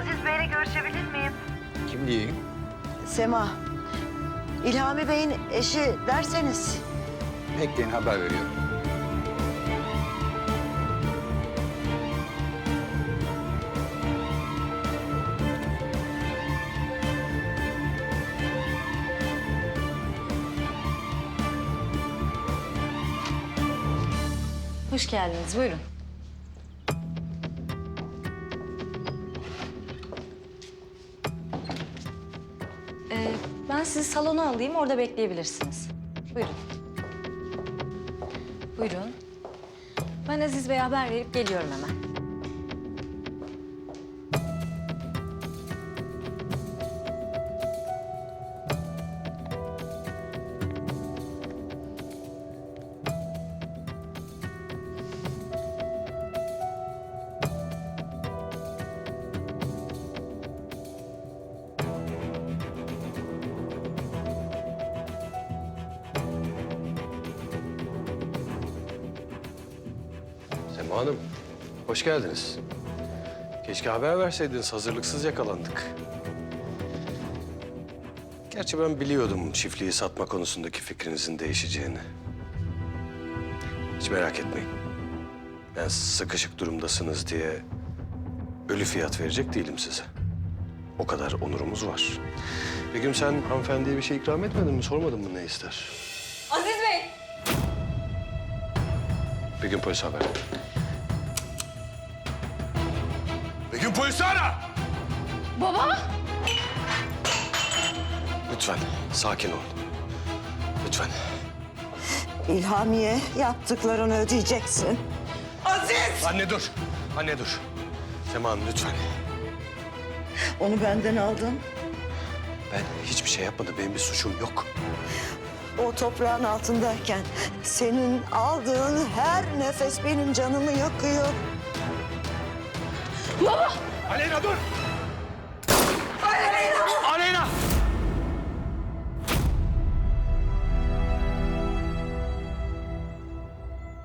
Aziz Bey'le görüşebilir miyim? Kim diyeyim? Sema, İlhami Bey'in eşi derseniz. Bekleyin haber veriyorum. Hoş geldiniz. Buyurun. Ben sizi salona alayım. Orada bekleyebilirsiniz. Buyurun. Buyurun. Ben Aziz Bey'e haber verip geliyorum hemen. Hanım, hoş geldiniz. Keşke haber verseydiniz, hazırlıksız yakalandık. Gerçi ben biliyordum çiftliği satma konusundaki fikrinizin değişeceğini. Hiç merak etmeyin. Ben sıkışık durumdasınız diye ölü fiyat verecek değilim size. O kadar onurumuz var. Begüm sen hanımefendiye bir şey ikram etmedin mi? Sormadın mı ne ister? Aziz Bey! Begüm polis haber. Begüm polisi ara! Baba! Lütfen sakin ol. Lütfen. İlhami'ye yaptıklarını ödeyeceksin. Anne dur. Anne dur. Sema Hanım lütfen. Onu benden aldın. Ben hiçbir şey yapmadım. Benim bir suçum yok. O toprağın altındayken senin aldığın her nefes benim canımı yakıyor. Aleyna dur! Aleyna! Aleyna!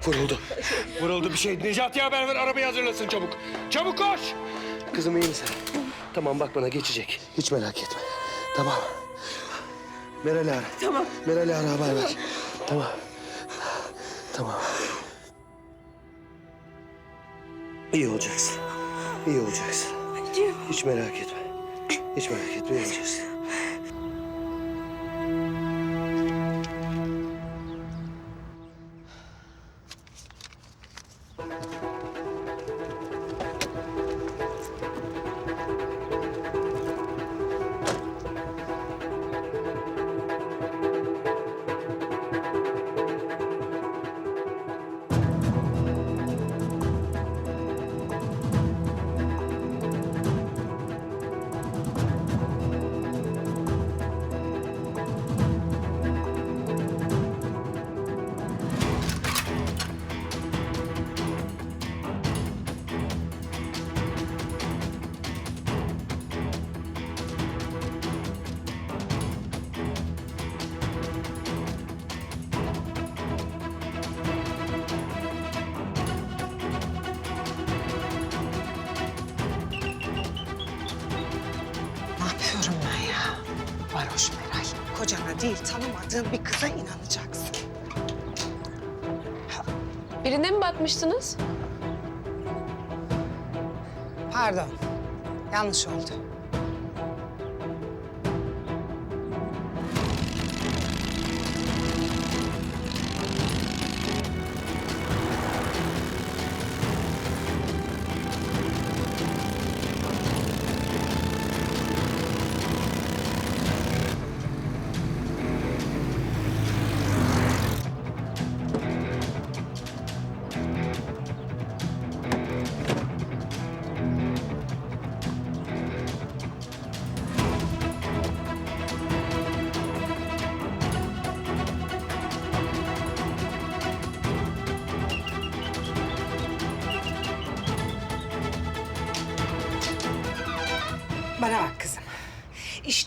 Vuruldu. Vuruldu bir şey. Necati'ye haber ver. Arabayı hazırlasın çabuk. Çabuk koş! Kızım iyi misin? Tamam bak bana geçecek. Hiç merak etme. Tamam. Meral'i ara. Tamam. Meral'i ara haber ver. Tamam. Tamam. İyi olacaksın. İyi olacaksın. Hiç merak etme. Hiç merak etme. iyi olacaksın. Kocana değil tanımadığın bir kıza inanacaksın. Birine mi bakmıştınız? Pardon. Yanlış oldu.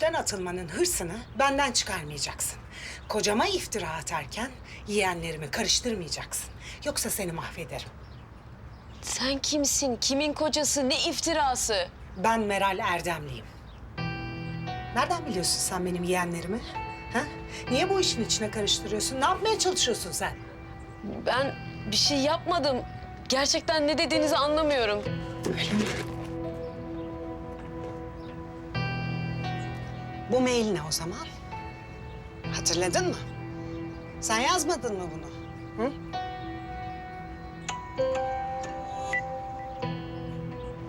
İşten atılmanın hırsını benden çıkarmayacaksın. Kocama iftira atarken yeğenlerimi karıştırmayacaksın. Yoksa seni mahvederim. Sen kimsin? Kimin kocası? Ne iftirası? Ben Meral Erdemliyim. Nereden biliyorsun sen benim yeğenlerimi? Ha? Niye bu işin içine karıştırıyorsun? Ne yapmaya çalışıyorsun sen? Ben bir şey yapmadım. Gerçekten ne dediğinizi anlamıyorum. Bu mail ne o zaman? Hatırladın mı? Sen yazmadın mı bunu? Hı?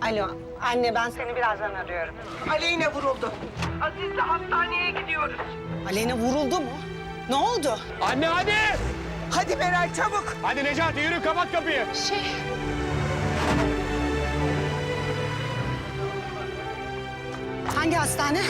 Alo, anne ben seni birazdan arıyorum. Aleyna vuruldu. Aziz'le hastaneye gidiyoruz. Aleyna vuruldu mu? Ne oldu? Anne hadi! Hadi Meral çabuk. Hadi Necati yürü kapat kapıyı. Şey, Hangi hastane?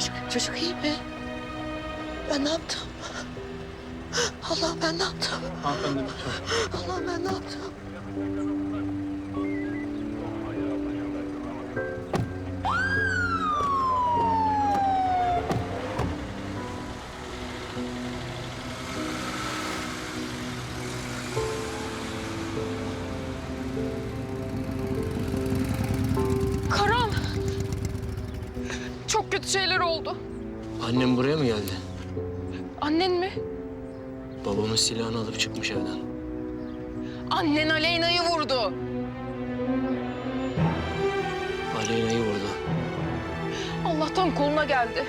Çocuk, çocuk iyi mi? Ben ne yaptım? Allah ben ne yaptım? Allah ben ne yaptım? Kötü şeyler oldu. Annem buraya mı geldi? Annen mi? Babamın silahını alıp çıkmış evden. Annen Aleyna'yı vurdu. Aleyna'yı vurdu. Allah'tan koluna geldi.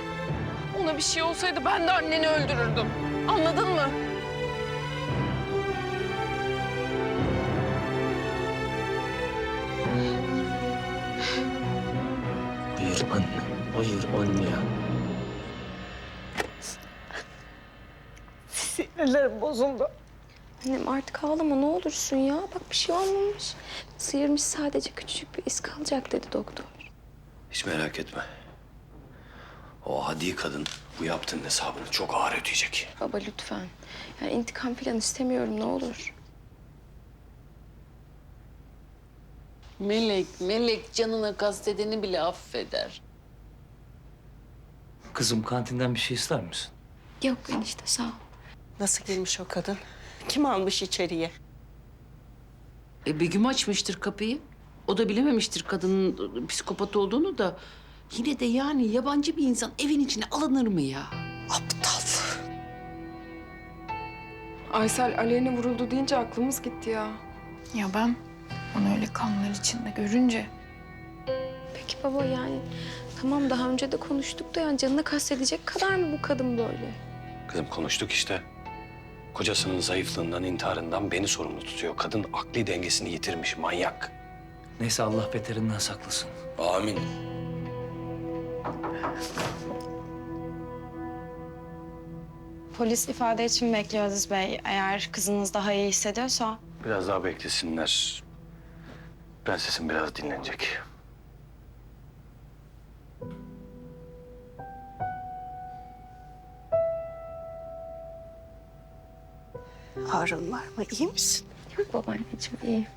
Ona bir şey olsaydı ben de anneni öldürürdüm. Anladın mı? Hayır anne. Hayır anne ya. Sinirlerim bozuldu. Annem artık ağlama ne olursun ya. Bak bir şey olmamış. Sıyırmış sadece küçücük bir iz kalacak dedi doktor. Hiç merak etme. O hadi kadın bu yaptığın hesabını çok ağır ödeyecek. Baba lütfen. Yani intikam falan istemiyorum ne olur. Melek, melek canına kastedeni bile affeder. Kızım kantinden bir şey ister misin? Yok enişte sağ ol. Nasıl girmiş o kadın? Kim almış içeriye? E Begüm açmıştır kapıyı. O da bilememiştir kadının psikopat olduğunu da. Yine de yani yabancı bir insan evin içine alınır mı ya? Aptal. Aysel Aleyna vuruldu deyince aklımız gitti ya. Ya ben onu öyle kanlar içinde görünce Peki baba yani tamam daha önce de konuştuk da yani canına kastedecek kadar mı bu kadın böyle? Kızım konuştuk işte. Kocasının zayıflığından, intiharından beni sorumlu tutuyor. Kadın akli dengesini yitirmiş, manyak. Neyse Allah beterinden saklasın. Amin. Polis ifade için bekliyor Aziz Bey. Eğer kızınız daha iyi hissediyorsa. Biraz daha beklesinler. Prensesim biraz dinlenecek. Harun var mı? İyi misin? Yok babaanneciğim iyi.